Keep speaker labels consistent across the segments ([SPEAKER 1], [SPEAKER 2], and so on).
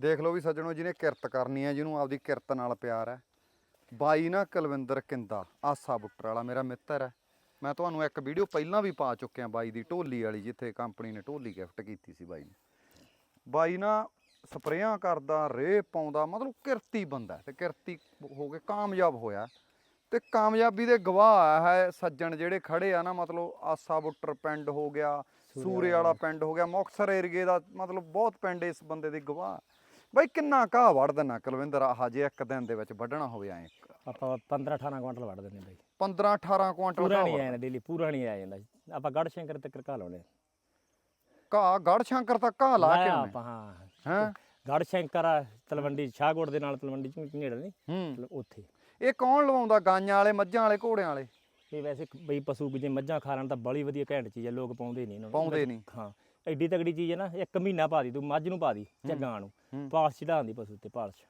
[SPEAKER 1] ਦੇਖ ਲਓ ਵੀ ਸੱਜਣੋ ਜਿਹਨੇ ਕਿਰਤ ਕਰਨੀ ਹੈ ਜਿਹਨੂੰ ਆਪਦੀ ਕਿਰਤ ਨਾਲ ਪਿਆਰ ਹੈ। ਬਾਈ ਨਾ ਕੁਲਵਿੰਦਰ ਕਿੰਦਾ ਆਸਾ ਬੁੱਟਰ ਵਾਲਾ ਮੇਰਾ ਮਿੱਤਰ ਹੈ। ਮੈਂ ਤੁਹਾਨੂੰ ਇੱਕ ਵੀਡੀਓ ਪਹਿਲਾਂ ਵੀ ਪਾ ਚੁੱਕਿਆ ਬਾਈ ਦੀ ਢੋਲੀ ਵਾਲੀ ਜਿੱਥੇ ਕੰਪਨੀ ਨੇ ਢੋਲੀ ਗਿਫਟ ਕੀਤੀ ਸੀ ਬਾਈ ਨੂੰ। ਬਾਈ ਨਾ ਸਪਰੇਆਂ ਕਰਦਾ ਰੇ ਪਾਉਂਦਾ ਮਤਲਬ ਕਿਰਤੀ ਬੰਦਾ ਤੇ ਕਿਰਤੀ ਹੋ ਕੇ ਕਾਮਯਾਬ ਹੋਇਆ। ਤੇ ਕਾਮਯਾਬੀ ਦੇ ਗਵਾਹ ਹੈ ਸੱਜਣ ਜਿਹੜੇ ਖੜੇ ਆ ਨਾ ਮਤਲਬ ਆਸਾ ਬੁੱਟਰ ਪਿੰਡ ਹੋ ਗਿਆ ਸੂਰੇ ਵਾਲਾ ਪਿੰਡ ਹੋ ਗਿਆ ਮੁਕਤਸਰ ਏਰੀਏ ਦਾ ਮਤਲਬ ਬਹੁਤ ਪਿੰਡ ਇਸ ਬੰਦੇ ਦੇ ਗਵਾਹ ਬਾਈ ਕਿੰਨਾ ਘਾਹ ਵੜ ਦੇਣਾ ਕੁਲਵਿੰਦਰ ਆਹ ਜੇ ਇੱਕ ਦਿਨ ਦੇ ਵਿੱਚ ਵੱਢਣਾ ਹੋਵੇ ਐ।
[SPEAKER 2] ਆਪਾਂ 15 18 ਕੁਇੰਟਲ ਵੱਢ ਦਿੰਦੇ ਬਾਈ।
[SPEAKER 1] 15 18 ਕੁਆਂਟਲ
[SPEAKER 2] ਪੂਰਾ
[SPEAKER 1] ਘਾਹ
[SPEAKER 2] ਨਹੀਂ। ਆਇਆ ਡੇਲੀ ਪੂਰਾ ਨਹੀਂ ਆ ਜਾਂਦਾ। ਆਪਾਂ ਗੜ ਸ਼ੰਕਰ ਤੱਕ ਘਾ ਲਾਉਣੇ
[SPEAKER 1] ਘਾਹ ਗੜ ਸ਼ੰਕਰ ਤਾਂ ਘਾਹ ਲਾ ਕੇ
[SPEAKER 2] ਆਪਾਂ ਹਾਂ।
[SPEAKER 1] ਹੈਂ?
[SPEAKER 2] ਗੜ ਸ਼ੰਕਰ ਤਲਵੰਡੀ ਸ਼ਾਹਕੋਟ ਦੇ ਨਾਲ ਤਲਵੰਡੀ ਚ ਨੇੜੇ ਨਹੀਂ ਉੱਥੇ।
[SPEAKER 1] ਇਹ ਕੌਣ ਲਵਾਉਂਦਾ ਗਾਈਆਂ ਵਾਲੇ ਮੱਝਾਂ ਵਾਲੇ ਘੋੜਿਆਂ ਵਾਲੇ?
[SPEAKER 2] ਇਹ ਵੈਸੇ ਬਈ ਪਸ਼ੂ ਜੇ ਮੱਝਾਂ ਖਾ ਲੈਣ ਤਾਂ ਬੜੀ ਵਧੀਆ ਘੈਂਟ ਚੀਜ਼ ਹੈ ਲੋਕ ਪਾਉਂਦੇ ਨਹੀਂ ਇਹਨਾਂ ਨੂੰ।
[SPEAKER 1] ਪਾਉਂਦੇ ਨਹੀਂ।
[SPEAKER 2] ਹਾਂ। ਐਡੀ ਤਗੜੀ ਚੀਜ਼ ਹੈ ਨਾ ਇੱਕ ਮਹੀਨਾ ਪਾ ਦੀ ਤੂੰ ਮੱਝ ਨੂੰ ਪਾ ਦੀ ਜਾਂ ਗਾਂ ਨੂੰ। ਪਾਲਸ਼ ਚੜਾਉਂਦੀ ਪਸ਼ੂ ਤੇ ਪਾਲਸ਼।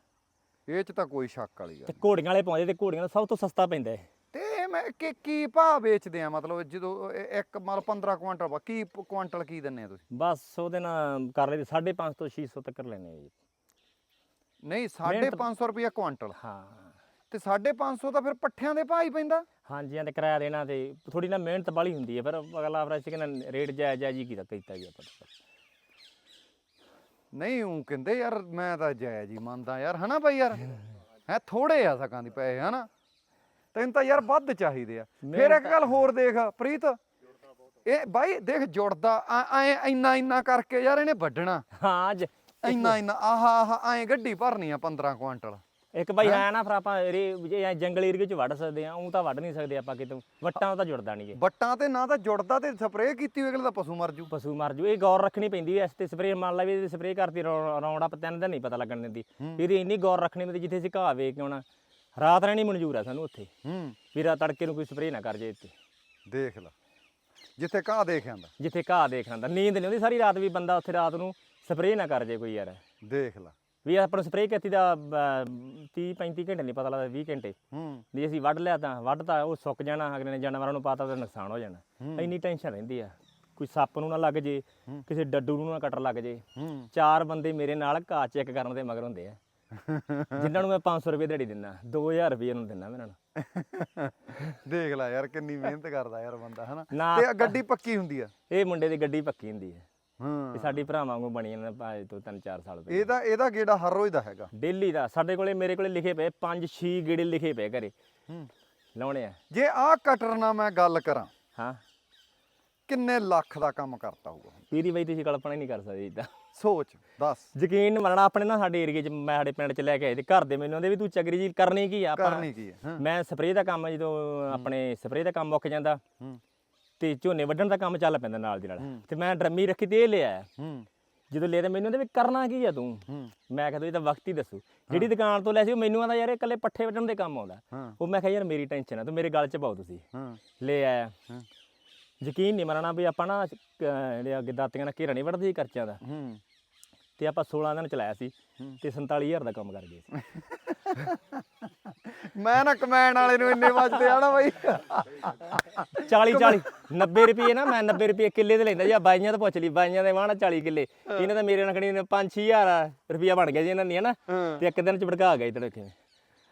[SPEAKER 1] ਇਹ ਚ ਤਾਂ ਕੋਈ ਸ਼ੱਕ ਵਾਲੀ
[SPEAKER 2] ਤੇ
[SPEAKER 1] ਗੱਲ
[SPEAKER 2] ਘੋੜੀਆਂ ਵਾਲੇ ਪਾਉਂਦੇ ਤੇ ਘੋੜੀਆਂ ਦਾ ਸਭ ਤੋਂ ਸਸਤਾ ਪੈਂਦਾ ਹੈ
[SPEAKER 1] ਤੇ ਇਹ ਮੈਂ ਕੀ ਕੀ ਭਾਅ ਵੇਚਦੇ ਆ ਮਤਲਬ ਜਦੋਂ ਇਹ ਇੱਕ ਮਤਲਬ 15 ਕੁਆਂਟਲ ਵਾ ਕੀ ਪ- ਕੁਆਂਟਲ ਕੀ ਦਿੰਨੇ ਆ ਤੁਸੀਂ?
[SPEAKER 2] ਬਸ ਉਹਦੇ ਨਾਲ ਕਰ ਲਈ 550 ਤੋਂ 600 ਤੱਕ ਲੈਣੇ ਜੀ।
[SPEAKER 1] ਨਹੀਂ
[SPEAKER 2] ਮਿਹਨਤ-
[SPEAKER 1] 550 ਰੁਪਏ ਕੁਆਂਟਲ।
[SPEAKER 2] ਹਾਂ।
[SPEAKER 1] ਤੇ 550 ਤਾਂ ਫਿਰ ਪੱਠਿਆਂ ਦੇ ਹੀ ਪੈਂਦਾ।
[SPEAKER 2] ਹਾਂਜੀ ਹਾਂ ਤੇ ਕਿਰਾਇਆ ਦੇਣਾ ਤੇ ਥੋੜੀ ਨਾ ਮਿਹਨਤ ਬਾਲੀ ਹੁੰਦੀ ਹੈ ਪਰ ਅਗਲਾ ਫਰਸ਼ ਕਿ ਰੇਟ ਜਾਇਜ਼ ਜਾਇਜ਼ ਹੀ ਕੀਤਾ ਕੀਤਾ ਗਿਆ ਪਰ।
[SPEAKER 1] ਨਹੀਂ ਉਹ ਕਹਿੰਦੇ ਯਾਰ ਮੈਂ ਤਾਂ ਜਾਇਜ਼ ਹੀ ਮੰਨਦਾ ਯਾਰ ਹਨਾ ਬਾਈ ਯਾਰ? ਹੈ ਥੋੜੇ ਆ ਸਕਾਂ ਦੀ ਪੈਸੇ ਹਨਾ? ਤੈਨੂੰ ਤਾਂ ਯਾਰ ਵੱਧ ਚਾਹੀਦੇ ਆ। ਫਿਰ ਇੱਕ ਗੱਲ ਹੋਰ ਦੇਖ ਪ੍ਰੀਤ ਇਹ ਬਾਈ ਦੇਖ ਜੁੜਦਾ ਐ ਇੰਨਾ ਇੰਨਾ ਕਰਕੇ ਯਾਰ ਇਹਨੇ ਵੱਢਣਾ।
[SPEAKER 2] ਹਾਂ
[SPEAKER 1] ਇੰਨਾ ਇੰਨਾ ਆਹਾ ਆਹਾ ਐ ਗੱਡੀ ਭਰਨੀ ਆ 15 ਕੁਆਂਟਲ।
[SPEAKER 2] ਇੱਕ ਬਾਈ ਹੈ? ਨਾ ਫਿਰ ਆਪਾਂ ਐਂ ਜੰਗਲ ਏਰੀਏ ਚ ਵੱਢ ਸਕਦੇ ਆ ਉਹ ਤਾਂ ਵੱਢ ਨਹੀਂ ਸਕਦੇ ਆਪਾਂ ਕਿਤੋਂ। ਵੱਟਾਂ ਤਾਂ ਜੁੜਦਾ ਨਹੀਂ ਗੇ
[SPEAKER 1] ਬੱਟਾਂ ਤੇ ਨਾ ਤਾਂ ਜੁੜਦਾ ਤੇ ਸਪਰੇਅ ਕੀਤੀ ਹੋਈ ਅਗਲੇ ਦਾ ਪਸ਼ੂ ਮਰ ਜੂ।
[SPEAKER 2] ਪਸ਼ੂ ਮਰ ਜੂ ਇਹ ਗੌਰ ਰੱਖਣੀ ਪੈਂਦੀ ਐ ਇਸ ਤੇ ਸਪਰੇਅ ਮੰਨ ਲਾ ਵੀ ਇਹਦੀ ਸਪਰੇਅ ਕਰਤੀ ਰੌਂਡ ਅਪ ਤਿੰਨ ਦਿਨ ਨਹੀਂ ਪਤਾ ਲੱਗਣ ਦਿੰਦੀ। ਇਹਦੀ ਇੰਨੀ ਗੌਰ ਰੱਖਣੀ ਪੈਂਦੀ ਜਿੱਥੇ ਅਸੀਂ ਘਾਹ ਵੇਖ ਕੇ ਆਉਣਾ ਰਾਤ ਰਹਿਣੀ ਮਨਜ਼ੂਰ ਆ ਸਾਨੂੰ ਉੱਥੇ।
[SPEAKER 1] ਹੂੰ।
[SPEAKER 2] ਵੀ ਰਾਤ ਤੜਕੇ ਨੂੰ ਕੋਈ ਸਪਰੇਅ ਨਾ ਕਰ ਜੇ ਇੱਥੇ।
[SPEAKER 1] ਦੇਖ ਲੈ ਜਿੱਥੇ ਘਾਹ ਦੇਖ ਆਂਦਾ।
[SPEAKER 2] ਜਿੱਥੇ ਘਾਹ ਦੇਖਣ ਦਾ ਨੀਂਦ ਨਹੀਂ ਆਉਂਦੀ ਸਾਰੀ ਰਾਤ ਵੀ ਬੰਦਾ ਉੱਥੇ ਰਾਤ ਨੂੰ ਸਪਰੇਅ ਨਾ ਕਰ ਜੇ ਕੋਈ ਯਾਰ।
[SPEAKER 1] ਦੇਖ ਲੈ।
[SPEAKER 2] ਵੀ ਆਪਾਂ ਨੂੰ ਸਪਰੇਅ ਕੀਤੀ ਦਾ 30 35 ਘੰਟੇ ਨਹੀਂ ਪਤਾ ਲੱਗਦਾ 20 ਘੰਟੇ।
[SPEAKER 1] ਹੂੰ।
[SPEAKER 2] ਵੀ ਅਸੀਂ ਵੱਢ ਲਿਆ ਤਾਂ ਵੱਢਤਾ ਉਹ ਸੁੱਕ ਜਾਣਾ ਅਗਲੇ ਨੇ ਜਾਨਵਰਾਂ ਨੂੰ ਪਤਾ ਤਾਂ ਨੁਕਸਾਨ ਹੋ ਜਾਣਾ। ਇੰਨੀ ਟੈਨਸ਼ਨ ਰਹਿੰਦੀ ਆ। ਕੋਈ ਸੱਪ ਨੂੰ ਨਾ ਲੱਗ ਜੇ। ਕਿਸੇ ਡੱਡੂ ਨੂੰ ਨਾ ਕੱਟਰ ਲੱਗ ਜੇ। ਚਾਰ ਬੰਦੇ ਮੇਰੇ ਨਾਲ ਘਾਹ ਚੈੱਕ ਕਰਨ ਦੇ ਮਗਰ ਹੁੰਦੇ ਆ। ਜਿਨ੍ਹਾਂ ਨੂੰ ਮੈਂ 500 ਰੁਪਏ ਦਿਹਾੜੀ ਦਿੰਦਾ 2000 ਰੁਪਏ ਨੂੰ ਦਿੰਦਾ ਮੈਂ ਇਹਨਾਂ ਨੂੰ
[SPEAKER 1] ਦੇਖ ਲੈ ਯਾਰ ਕਿੰਨੀ ਮਿਹਨਤ ਕਰਦਾ ਯਾਰ ਬੰਦਾ ਹਨਾ? ਤੇ ਗੱਡੀ ਪੱਕੀ ਹੁੰਦੀ ਆ?
[SPEAKER 2] ਇਹ ਮੁੰਡੇ ਦੀ ਗੱਡੀ ਪੱਕੀ ਹੁੰਦੀ ਹੈ
[SPEAKER 1] ਹਾਂ।
[SPEAKER 2] ਇਹ ਸਾਡੀ ਭਰਾਵਾਂ ਵਾਂਗੂ ਬਣੀ ਇਹਨਾਂ ਭਾਵੇਂ ਤੋਂ 3-4 ਸਾਲ ਪਹਿਲਾਂ।
[SPEAKER 1] ਇਹਦਾ ਇਹਦਾ ਗੇੜਾ ਹਰ ਰੋਜ਼ ਦਾ ਹੈਗਾ?
[SPEAKER 2] ਡੇਲੀ ਦਾ। ਸਾਡੇ ਕੋਲੇ ਮੇਰੇ ਕੋਲੇ ਲਿਖੇ ਪਏ 5-6 ਗੇੜੇ ਲਿਖੇ ਪਏ ਘਰੇ।
[SPEAKER 1] ਹੂੰ।
[SPEAKER 2] ਲਾਉਣੇ ਆ।
[SPEAKER 1] ਜੇ ਆਹ ਕਟਰ ਨਾਲ ਮੈਂ ਗੱਲ ਕਰਾਂ
[SPEAKER 2] ਹਾਂ।
[SPEAKER 1] ਕਿੰਨੇ ਲੱਖ ਦਾ ਕੰਮ ਕਰਤਾ ਹੋਊਗਾ
[SPEAKER 2] ਪੀਰੀ ਬਾਈ ਤੁਸੀਂ ਕਲਪਨਾ ਹੀ ਨਹੀਂ ਕਰ ਸਕਦੇ ਇਦਾਂ
[SPEAKER 1] ਸੋਚ ਦੱਸ।
[SPEAKER 2] ਯਕੀਨ ਨੀ ਮੰਨਣਾ ਆਪਣੇ ਨਾ ਸਾਡੇ ਏਰੀਏ 'ਚ ਮੈਂ ਸਾਡੇ ਪਿੰਡ 'ਚ ਲੈ ਕੇ ਆਏ ਤੇ ਘਰ ਦੇ ਮੈਨੂੰ ਆਂਦੇ ਵੀ ਤੂੰ ਚਗਰੀ ਜੀ ਕਰਨੀ ਕੀ ਆ ਆਪਾਂ
[SPEAKER 1] ਕਰਨੀ ਕੀ ਹੈ ਹਾਂ।
[SPEAKER 2] ਮੈਂ ਸਪਰੇਅ ਦਾ ਕੰਮ ਜਦੋਂ ਆਪਣੇ ਸਪਰੇਅ ਦਾ ਕੰਮ ਮੁੱਕ ਜਾਂਦਾ।
[SPEAKER 1] ਹੂੰ।
[SPEAKER 2] ਤੇ ਝੋਨੇ ਵੱਢਣ ਦਾ ਕੰਮ ਚੱਲ ਪੈਂਦਾ ਨਾਲ ਦੀ ਨਾਲ। ਤੇ ਮੈਂ ਡਰਮੀ ਰੱਖੀ ਤੇ ਇਹ ਲਿਆ
[SPEAKER 1] ਹੂੰ।
[SPEAKER 2] ਜਦੋਂ ਲਿਆ ਤੇ ਮੈਨੂੰ ਆਂਦੇ ਵੀ ਕਰਨਾ ਕੀ ਆ ਤੂੰ? ਮੈਂ ਕਿਹਾ ਤੂੰ ਇਹ ਤਾਂ ਵਕਤ ਹੀ ਦੱਸੂ। ਜਿਹੜੀ ਦੁਕਾਨ ਤੋਂ ਲਿਆ ਸੀ ਉਹ ਮੈਨੂੰ ਆਂਦਾ ਯਾਰ ਇਹ ਇਕੱਲੇ ਪੱਠੇ ਵੱਢਣ ਦੇ ਕੰਮ ਆਉਂਦਾ। ਉਹ ਮੈਂ ਕਿਹਾ ਯਾਰ ਮੇਰੀ ਟੈਨਸ਼ਨ ਆ ਤੂੰ ਮੇਰੇ ਗੱਲ 'ਚ ਪਾਓ ਤੁਸੀਂ। ਲੈ ਆਇਆ। ਯਕੀਨ ਨਹੀਂ ਮੰਨਣਾ ਵੀ ਆਪਾਂ ਨਾ ਜਿਹੜੇ ਅੱਗੇ ਦਾਤੀਆਂ ਨਾਲ ਘੇਰਾ ਨਹੀਂ ਵੱਢਦੇ ਖਰਚਿਆਂ ਦਾ। ਤੇ ਆਪਾਂ 16 ਦਿਨ ਚਲਾਇਆ ਸੀ। ਤੇ 47000 ਦਾ ਕੰਮ ਕਰ ਗਏ ਸੀ।
[SPEAKER 1] ਮੈਂ ਨਾ ਕਮੈਨ ਵਾਲੇ ਨੂੰ ਇੰਨੇ ਵੱਜਦੇ ਆ ਨਾ ਬਾਈ।
[SPEAKER 2] 40 40 90 ਰੁਪਏ ਨਾ ਮੈਂ 90 ਰੁਪਏ ਕਿੱਲੇ ਦੇ ਲੈਂਦਾ ਜੀ ਆਹ ਬਾਈਆਂ ਤੋਂ ਪੁੱਛ ਲਈ ਬਾਈਆਂ ਦੇ ਵਾਹਣਾ 40 ਕਿੱਲੇ। ਇਹਨਾਂ ਦਾ ਮੇਰੇ ਨਾਲ ਖੜੀ 5-6000 ਰੁਪਿਆ ਬਣ ਗਿਆ ਜੀ ਇਹਨਾਂ ਦੀ ਹਨਾ ਤੇ ਇੱਕ ਦਿਨ ਚ ਭੜਕਾ ਗਏ ਤੜਕੇ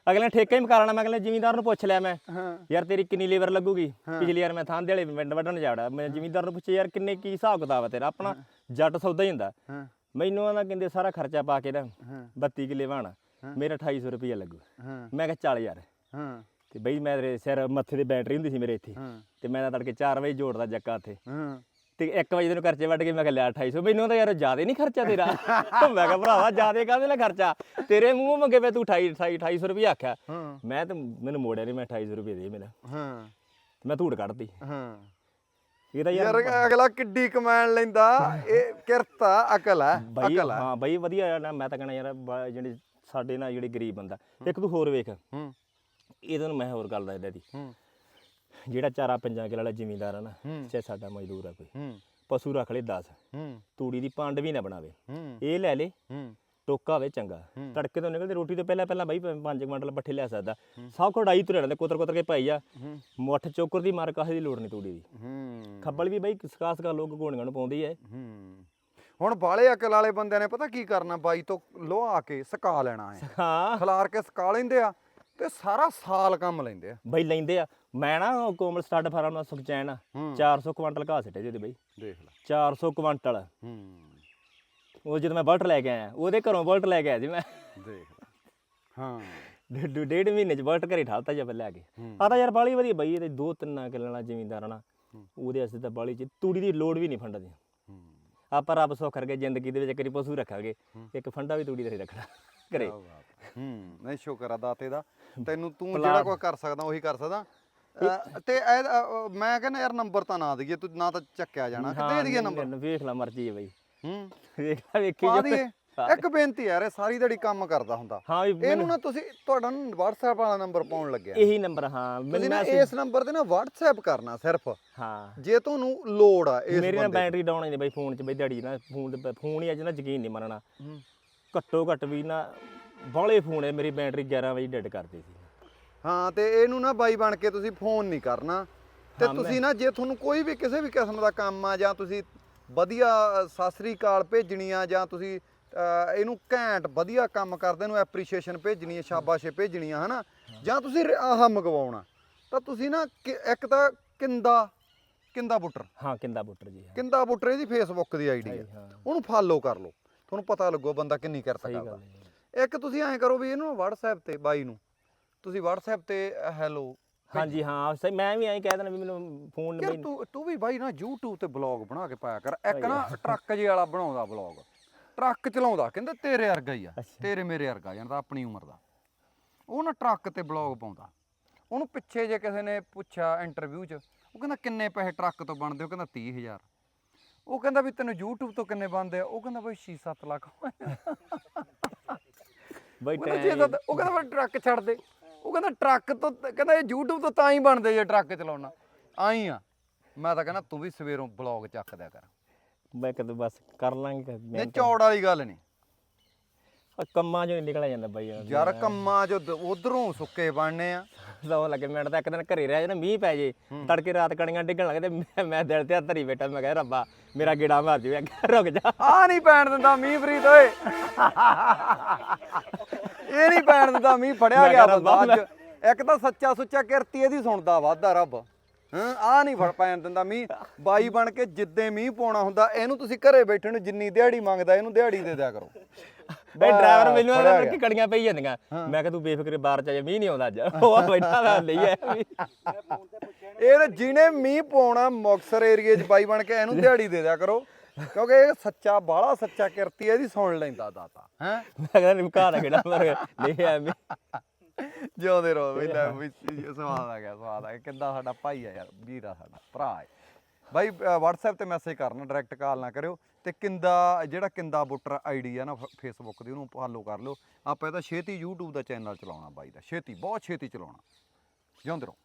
[SPEAKER 2] ਅਗਲੇ ਨੇ ਠੇਕਾ ਹੀ ਮੁਕਾ ਲੈਣਾ ਮੈਂ ਕਹਿੰਦਾ ਜ਼ਿਮੀਂਦਾਰ ਨੂੰ ਪੁੱਛ ਲਿਆ ਮੈਂ ਯਾਰ ਤੇਰੀ ਕਿੰਨੀ ਲੇਬਰ ਲੱਗੂਗੀ? ਪਿਛਲੀ ਵਾਰ ਮੈਂ ਥਾਂ ਦੇ ਵਾਲੇ ਪਿੰਡ ਵੱਢਣ ਜਾਵੜਾ ਮੈਂ ਜ਼ਿਮੀਂਦਾਰ ਨੂੰ ਪੁੱਛਿਆ ਯਾਰ ਕਿੰਨੇ ਕੀ ਹਿਸਾਬ ਕਿਤਾਬ ਆ ਤੇਰਾ? ਆਪਣਾ ਜੱਟ ਸੌਦਾ ਹੀ ਹੁੰਦਾ। ਮੈਨੂੰ ਆਂਦਾ ਕਹਿੰਦੇ ਸਾਰਾ ਖਰਚਾ ਪਾ ਕੇ ਨਾ
[SPEAKER 1] ਹਾਂ।
[SPEAKER 2] 32 ਕਿੱਲੇ ਵਾਹਣਾ। ਮੇਰਾ 2800 ਰੁਪਇਆ ਲੱਗੂ। ਮੈਂ ਕਿਹਾ ਚੱਲ ਯਾਰ।
[SPEAKER 1] ਹਾਂ।
[SPEAKER 2] ਤੇ ਬਈ ਮੈਂ ਤੇਰੇ ਸਿਰ ਮੱਥੇ ਤੇ ਬੈਟਰੀ ਹੁੰਦੀ ਸੀ ਮੇਰੇ ਇੱਥੇ। ਤੇ ਮੈਂ ਤਾਂ ਤੜਕੇ 4 ਵਜੇ ਜੋੜਦਾ ਜੱਕਾ ਉੱਥੇ।
[SPEAKER 1] ਹਾਂ।
[SPEAKER 2] ਤੇ 1 ਵਜੇ ਤੈਨੂੰ ਖਰਚੇ ਵੱਢ ਕੇ ਮੈਂ ਕਿਹਾ ਲੈ 2800 ਮੈਨੂੰ ਤਾਂ ਯਾਰ ਜ਼ਿਆਦਾ ਨਹੀਂ ਖਰਚਾ ਤੇਰਾ। ਮੈਂ ਕਿਹਾ ਭਰਾਵਾ ਜ਼ਿਆਦਾ ਕਾਹਦੇ ਨਾਲ ਖਰਚਾ? ਤੇਰੇ ਮੂੰਹੋਂ ਮੰਗੇ ਵੇ ਤੂੰ 28 28 2800 ਰੁਪਏ ਆਖਿਆ। ਮੈਂ ਤਾਂ ਮੈਨੂੰ ਮੋੜਿਆ ਨਹੀਂ ਮੈਂ 2800 ਰੁਪਏ ਦੇ ਮੇਰਾ
[SPEAKER 1] ਹਾਂ।
[SPEAKER 2] ਮੈਂ ਧੂੜ ਕੱਢਤੀ।
[SPEAKER 1] ਹਾਂ।
[SPEAKER 2] ਇਹ ਤਾਂ ਯਾਰ
[SPEAKER 1] ਅਗਲਾ ਕਿੱਡੀ ਕਮੈਨ ਲੈਂਦਾ? ਇਹ ਕਿਰਤ ਆ ਅਕਲ ਆ
[SPEAKER 2] ਬਈ
[SPEAKER 1] ਅਕਲ ਆ।
[SPEAKER 2] ਹਾਂ ਬਈ ਵਧੀਆ ਨਾ ਮੈਂ ਤਾਂ ਕਹਿਣਾ ਯਾਰ ਜਿਹੜੇ ਸਾਡੇ ਨਾਲ ਜਿਹੜੇ ਗਰੀਬ ਬੰਦਾ ਇੱਕ ਤੂੰ ਹੋਰ ਵੇਖ।
[SPEAKER 1] ਹੂੰ।
[SPEAKER 2] ਇਹਦੋਂ ਮੈਂ ਹੋਰ ਗੱਲ ਦੱਸਦਾ ਦੀ
[SPEAKER 1] ਹੂੰ।
[SPEAKER 2] ਜਿਹੜਾ ਚਾਰਾ ਪੰਜਾਂ ਕਿੱਲੇ ਵਾਲਾ ਜ਼ਿਮੀਂਦਾਰ ਆ ਨਾ। ਚਾਹੇ ਸਾਡਾ ਮਜ਼ਦੂਰ ਆ ਕੋਈ।
[SPEAKER 1] ਹੂੰ।
[SPEAKER 2] ਪਸ਼ੂ ਰੱਖ ਲੈ 10
[SPEAKER 1] ਹੂੰ।
[SPEAKER 2] ਤੂੜੀ ਦੀ ਪੰਡ ਵੀ ਨਾ ਬਣਾਵੇ।
[SPEAKER 1] ਹੂੰ।
[SPEAKER 2] ਇਹ ਲੈ ਲੇ।
[SPEAKER 1] ਹੂੰ।
[SPEAKER 2] ਟੋਕਾ ਹੋਵੇ ਚੰਗਾ। ਤੜਕੇ ਤੋਂ ਨਿਕਲਦੇ ਰੋਟੀ ਤੋਂ ਪਹਿਲਾਂ ਪਹਿਲਾਂ ਬਾਈ 5 ਕੁਇੰਟਲ ਪੱਠੇ ਲੈ ਸਕਦਾ। ਸਭ ਕਢਾਈ ਤੁਰੇ ਰਹਿੰਦੇ ਕੁਤਰ ਕੁਤਰ ਕੇ ਭਾਈ ਆ ਮੁੱਠ ਚੋਕਰ ਦੀ ਮਾਰ ਕਾਹੇ ਦੀ ਲੋੜ ਨਹੀਂ ਤੂੜੀ ਦੀ। ਖੱਬਲ ਵੀ ਬਾਈ ਸਕਾਸ ਕਾ ਲੋਕ ਗੋਣੀਆਂ ਨੂੰ ਪਾਉਂਦੀ ਐ।
[SPEAKER 1] ਹੁਣ ਬਾਲੇ ਅਕਲ ਵਾਲੇ ਬੰਦਿਆਂ ਨੇ ਪਤਾ ਕੀ ਕਰਨਾ? ਬਾਈ ਤੋਂ ਲੋਹਾ ਕੇ ਸਕਾ ਲੈਣਾ ਹੈ ਖਲਾਰ ਕੇ ਸਕਾ ਲੈਂਦੇ ਆ ਤੇ ਸਾਰਾ ਸਾਲ ਕੰਮ ਲੈਂਦੇ ਆ।
[SPEAKER 2] ਬਈ ਲੈਂਦੇ ਆ। ਮੈਂ ਨਾ ਕੋਮਲ ਸਟੱਡ ਫਾਰਮ ਨਾਲ ਸੁਖਚੈਨ
[SPEAKER 1] ਹੂੰ।
[SPEAKER 2] 400 ਕੁਇੰਟਲ ਘਾਹ ਸਿੱਟੇ ਜਿਹਦੇ ਬਈ।
[SPEAKER 1] ਦੇਖ ਲੈ।
[SPEAKER 2] 400 ਕੁਇੰਟਲ
[SPEAKER 1] ਹੂੰ।
[SPEAKER 2] ਉਹ ਜਦੋਂ ਮੈਂ ਬਲਟ ਲੈ ਕੇ ਆਇਆ ਉਹਦੇ ਘਰੋਂ ਬਲਟ ਲੈ ਕੇ ਆਇਆ ਜੀ ਮੈਂ।
[SPEAKER 1] ਦੇਖ ਹਾਂ।
[SPEAKER 2] ਡੇਢ ਡੇਢ ਮਹੀਨੇ ਚ ਬਲਟ ਘਰੇ ਠਾਲਤਾ ਜਾਂ ਲੈ ਕੇ।
[SPEAKER 1] ਹੂੰ।
[SPEAKER 2] ਆ ਤਾਂ ਯਾਰ ਬਾਲੀ ਵਧੀਆ ਬਈ ਇਹਦੇ ਦੋ ਤਿੰਨ ਕਿੱਲੇ ਵਾਲਾ ਜ਼ਿਮੀਂਦਾਰ ਨਾ
[SPEAKER 1] ਹੂੰ।
[SPEAKER 2] ਉਹਦੇ ਵਾਸਤੇ ਤਾਂ ਬਾਲੀ ਚ ਤੂੜੀ ਦੀ ਲੋੜ ਵੀ ਨਹੀਂ ਫੰਡਾਂ ਦੀ
[SPEAKER 1] ਹੂੰ।
[SPEAKER 2] ਆਪਾਂ ਰੱਬ ਸੁੱਖ ਕਰਕੇ ਜ਼ਿੰਦਗੀ ਦੇ ਵਿੱਚ ਕਰੀ ਪਸ਼ੂ ਰੱਖਾਂਗੇ
[SPEAKER 1] ਹੂੰ।
[SPEAKER 2] ਇੱਕ ਫੰਡਾ ਵੀ ਤੂੜੀ ਦਾ ਨਹੀਂ ਰੱਖਣਾ ਘਰੇ।
[SPEAKER 1] ਹੂੰ। ਨਹੀਂ ਸ਼ੁਕਰ ਆ ਦਾਤੇ ਦਾ। ਤੈਨੂੰ ਤੂੰ ਜਿਹੜਾ ਕੋਈ ਕਰ ਸਕਦਾ ਉਹੀ ਕਰ ਸਕਦਾ। ਤੇ ਇਹ, ਮੈਂ ਕਹਿੰਦਾ ਯਾਰ ਨੰਬਰ ਤਾਂ ਨਾ ਦਈਏ ਤੂੰ ਨਾ ਤਾਂ ਚੱਕਿਆ ਜਾਣਾ। ਕਿ ਦੇ ਦਈਏ ਨੰਬਰ।
[SPEAKER 2] ਵੇਖ ਲੈ ਮਰਜ਼ੀ ਹੈ ਬਈ।
[SPEAKER 1] ਹੂੰ।
[SPEAKER 2] ਵੇਖ ਲੈ ਵੇਖੀ
[SPEAKER 1] ਪਾ
[SPEAKER 2] ਜੋ।
[SPEAKER 1] ਦਈਏ।
[SPEAKER 2] ਹਾਂ।
[SPEAKER 1] ਇੱਕ ਬੇਨਤੀ ਯਾਰ ਇਹ ਸਾਰੀ ਦਿਹਾੜੀ ਕੰਮ ਕਰਦਾ ਹੁੰਦਾ।
[SPEAKER 2] ਹਾਂ ਵੀ
[SPEAKER 1] ਇਹਨੂੰ ਨਾ ਤੁਸੀਂ ਤੁਹਾਡਾ ਨਾ WhatsApp ਵਾਲਾ ਨੰਬਰ ਪਾਉਣ ਲੱਗਿਆ।
[SPEAKER 2] ਇਹੀ ਨੰਬਰ ਹਾਂ। ਮੈਨੂੰ
[SPEAKER 1] ਨਾ ਇਸ ਨੰਬਰ ਤੇ ਨਾ WhatsApp ਕਰਨਾ ਸਿਰਫ।
[SPEAKER 2] ਹਾਂ।
[SPEAKER 1] ਜੇ ਤੁਹਾਨੂੰ ਲੋੜ ਆ ਇਸ
[SPEAKER 2] ਮੇਰੀ ਨਾ ਬੈਟਰੀ ਡਾਊਨ ਨਹੀਂ ਬਈ ਫੋਨ 'ਚ ਬਈ ਦਿਹਾੜੀ ਨਾ ਫੋਨ ਤੇ ਫੋਨ ਹੀ ਅੱਜ ਨਾ ਯਕੀਨ ਨਹੀਂ ਮੰਨਣਾ।
[SPEAKER 1] ਹੂੰ।
[SPEAKER 2] ਘੱਟੋ ਘੱਟ ਵੀ ਨਾ ਬਾਲੇ ਫੋਨ ਹੈ ਮੇਰੀ ਬੈਟਰੀ 11 ਵਜੇ ਡੈਡ ਕਰਦੀ ਸੀ।
[SPEAKER 1] ਹਾਂ ਤੇ ਇਹਨੂੰ ਨਾ ਬਾਈ ਬਣ ਕੇ ਤੁਸੀਂ ਫੋਨ ਨਹੀਂ ਕਰਨਾ। ਤੇ
[SPEAKER 2] ਹਾਂ,
[SPEAKER 1] ਤੁਸੀਂ ਨਾ ਜੇ ਤੁਹਾਨੂੰ ਕੋਈ ਵੀ ਕਿਸੇ ਵੀ ਕਿਸਮ ਦਾ ਕੰਮ ਆ ਜਾਂ ਤੁਸੀਂ ਵਧੀਆ ਅ, ਸਤਿ ਸ੍ਰੀ ਅਕਾਲ ਭੇਜਣੀ ਆ ਜਾਂ ਤੁਸੀਂ ਇਹਨੂੰ ਘੈਂਟ ਵਧੀਆ ਕੰਮ ਕਰਦੇ ਨੂੰ ਐਪਰੀਸ਼ੀਏਸ਼ਨ ਭੇਜਣੀ ਆ ਸ਼ਾਬਾਸ਼ੇ ਭੇਜਣੀ ਆ ਹਨਾ? ਜਾਂ ਤੁਸੀਂ ਆਹ ਮੰਗਵਾਉਣਾ ਤਾਂ ਤੁਸੀਂ ਨਾ ਇੱਕ ਤਾਂ ਕਿੰਦਾ ਕਿੰਦਾ ਬੁੱਟਰ।
[SPEAKER 2] ਹਾਂ ਕਿੰਦਾ ਬੁੱਟਰ ਜੀ ਹਾਂ।
[SPEAKER 1] ਕਿੰਦਾ ਬੁੱਟਰ ਇਹਦੀ ਫੇਸਬੁੱਕ ਦੀ ਆਈਡੀ
[SPEAKER 2] ਹਾਂ।
[SPEAKER 1] ਉਹਨੂੰ ਫਾਲੋ ਕਰ ਲਓ। ਤੁਹਾਨੂੰ ਪਤਾ ਲੱਗੋ ਬੰਦਾ ਕਿੰਨੀ
[SPEAKER 2] ਗੱਲ ਹੈ
[SPEAKER 1] ਇੱਕ ਤੁਸੀਂ ਐਂ ਕਰੋ ਵੀ ਇਹਨੂੰ WhatsApp ਤੇ ਬਾਈ ਨੂੰ ਤੁਸੀਂ WhatsApp ਤੇ ਹੈਲੋ
[SPEAKER 2] ਹਾਂਜੀ ਹਾਂ ਸਹੀ ਮੈਂ ਵੀ ਐਂ ਕਹਿ ਦੇਣਾ ਵੀ ਮੈਨੂੰ ਫੋਨ
[SPEAKER 1] ਯਾਰ ਤੂੰ ਤੂੰ ਵੀ ਬਾਈ ਨਾ YouTube ਤੇ ਬਲੌਗ ਬਣਾ ਕੇ ਪਾਇਆ ਕਰ। ਇੱਕ ਨਾ ਟਰੱਕ ਜੇ ਵਾਲਾ ਬਣਾਉਂਦਾ ਬਲੌਗ ਟਰੱਕ ਚਲਾਉਂਦਾ ਕਹਿੰਦਾ ਤੇਰੇ ਵਰਗਾ ਹੀ ਆ। ਤੇਰੇ ਮੇਰੇ ਵਰਗਾ ਜਾਨਦਾ ਆਪਣੀ ਉਮਰ ਦਾ। ਉਹ ਨਾ ਟਰੱਕ ਤੇ ਬਲੌਗ ਪਾਉਂਦਾ। ਉਹਨੂੰ ਪਿੱਛੇ ਜੇ ਕਿਸੇ ਨੇ ਪੁੱਛਿਆ ਇੰਟਰਵਿਊ 'ਚ ਉਹ ਕਹਿੰਦਾ ਕਿੰਨੇ ਪੈਸੇ ਟਰੱਕ ਤੋਂ ਬਣਦੇ ਉਹ ਕਹਿੰਦਾ 30000 ਉਹ ਕਹਿੰਦਾ ਵੀ ਤੈਨੂੰ YouTube ਤੋਂ ਕਿੰਨੇ ਬਣਦੇ ਆ? ਉਹ ਕਹਿੰਦਾ ਬਈ 6-7 ਲੱਖ।
[SPEAKER 2] ਬਈ
[SPEAKER 1] ਉਹ ਕਹਿੰਦਾ ਜੇ ਤਾਂ- ਉਹ ਕਹਿੰਦਾ ਫਿਰ ਟਰੱਕ ਛੱਡ ਦੇ। ਉਹ ਕਹਿੰਦਾ ਟਰੱਕ ਤੋਂ ਕਹਿੰਦਾ ਇਹ YouTube ਤੋਂ ਤਾਂ ਹੀ ਬਣਦੇ ਜੇ ਟਰੱਕ ਚਲਾਉਣਾ। ਆਈ ਆ। ਮੈਂ ਤਾਂ ਕਹਿੰਦਾ ਤੂੰ ਵੀ ਸਵੇਰੋਂ ਬਲੌਗ ਚੱਕ ਦਿਆ ਕਰ।
[SPEAKER 2] ਮੈਂ ਕਦੋਂ ਬਸ ਕਰ ਲਾਂਗੇ
[SPEAKER 1] ਨਹੀਂ ਚੌੜ ਵਾਲੀ ਗੱਲ ਨਹੀਂ।
[SPEAKER 2] ਕੰਮਾਂ ਚੋਂ ਨਿਕਲਿਆ ਜਾਂਦਾ ਬਈ
[SPEAKER 1] ਯਾਰ। ਕੰਮਾਂ ਚ ਉਧਰੋਂ ਸੁੱਕੇ ਬਣਨੇ ਆ।
[SPEAKER 2] ਸੌ ਲੱਗੇ ਮਿੰਟ ਤਾਂ ਇੱਕ ਦਿਨ ਘਰੇ ਰਹਿ ਜਾਣਾ ਮੀਂਹ ਪੈ ਜੇ ਤੜਕੇ ਰਾਤ ਕਣੀਆਂ ਡਿੱਗਣ ਲੱਗੇ ਤੇ ਮੈਂ- ਮੈਂ ਦਿਲ ਤੇ ਹੱਥ ਧਰੀ ਬੈਠਾ ਮੈਂ ਕਿਹਾ ਰੱਬਾ ਮੇਰਾ ਗੇੜਾ ਮਾਰ ਜੂ ਰੁਕ ਜਾ।
[SPEAKER 1] ਆ ਨਹੀਂ ਪੈਣ ਦਿੰਦਾ ਮੀਂਹ ਫਰੀਦ ਓਏ। ਇਹ ਨਹੀਂ ਪੈਣ ਦਿੰਦਾ ਮੀਂਹ ਫੜਿਆ ਗਿਆ
[SPEAKER 2] ਰੱਬਾ,
[SPEAKER 1] ਅੱਜ। ਇੱਕ ਤਾਂ ਸੱਚਾ ਸੁੱਚਾ ਕਿਰਤੀ ਇਹਦੀ ਸੁਣਦਾ ਵਾਦਾ ਰੱਬ। ਹਾਂ ਆ ਨਹੀਂ ਫੜ ਪੈਣ ਦਿੰਦਾ ਮੀਂਹ। ਬਾਈ ਬਣ ਕੇ ਜਿੱਦੇ ਮੀਂਹ ਪਾਉਣਾ ਹੁੰਦਾ ਇਹਨੂੰ ਤੁਸੀਂ ਘਰੇ ਬੈਠੇ ਨੂੰ ਜਿੰਨੀ ਦਿਹਾੜੀ ਮੰਗਦਾ ਇਹਨੂੰ ਦਿਹਾੜੀ ਦੇ ਦਿਆ ਕਰੋ।
[SPEAKER 2] ਬਈ ਡਰਾਈਵਰ ਮੈਨੂੰ
[SPEAKER 1] ਗਿਆ।
[SPEAKER 2] ਕਿ ਕੜੀਆਂ ਪਈ ਜਾਂਦੀਆਂ। ਮੈਂ ਕਿਹਾ ਤੂੰ ਬੇਫਿਕਰੇ ਬਾਹਰ ਚ ਆ ਜਾ ਮੀਂਹ ਨਹੀਂ ਆਉਂਦਾ ਅੱਜ। ਉਹ ਬੈਠਾ ਮੈਂ ਲਈ ਆ
[SPEAKER 1] ਇਹ ਜਿਹਨੇ ਮੀਂਹ ਪਾਉਣਾ ਮੁਕਸਰ ਏਰੀਏ 'ਚ ਬਾਈ ਬਣ ਕੇ ਇਹਨੂੰ ਦਿਹਾੜੀ ਦੇ ਦਿਆ ਕਰੋ। ਕਿਉਂਕਿ ਇਹ ਸੱਚਾ ਬਾਹਲਾ ਸੱਚਾ ਕਿਰਤੀ ਹੈ, ਇਹਦੀ ਸੁਣ ਲੈਂਦਾ ਦਾਤਾ। ਹੈ?
[SPEAKER 2] ਮੈਂ ਕਹਿੰਦਾ ਨਿਮਕਾ ਦਾ ਗੇੜਾ ਮਾਰ ਲੈ ਆ ਮੈਂ
[SPEAKER 1] ਜਿਉਂਦੇ ਰਹੋ ਵੀ ਲੈ ਵੀ ਸਵਾਦ ਆ ਗਿਆ ਸਵਾਦ ਆ ਗਿਆ। ਕਿੱਦਾਂ ਸਾਡਾ ਭਾਈ ਆ ਯਾਰ ਵੀਰ ਸਾਡਾ ਭਰਾ ਹੈ ਬਾਈ WhatsApp ਤੇ ਮੈਸੇਜ ਕਰਨਾ ਡਾਇਰੈਕਟ ਕਾਲ ਨਾ ਕਰਿਓ। ਤੇ ਕਿੰਦਾ ਜਿਹੜਾ ਕਿੰਦਾ ਬੁੱਟਰ ਆਈਡੀ ਆ ਨਾ ਫੇਸਬੁੱਕ ਦੀ ਉਹਨੂੰ ਫਾਲੋ ਕਰ ਲਿਓ। ਆਪਾਂ ਇਹਦਾ ਛੇਤੀ YouTube ਦਾ ਚੈਨਲ ਚਲਾਉਣਾ ਬਾਈ ਦਾ ਛੇਤੀ ਬਹੁਤ ਛੇਤੀ ਚਲਾਉਣਾ। ਜਿਉਂਦੇ ਰਹੋ।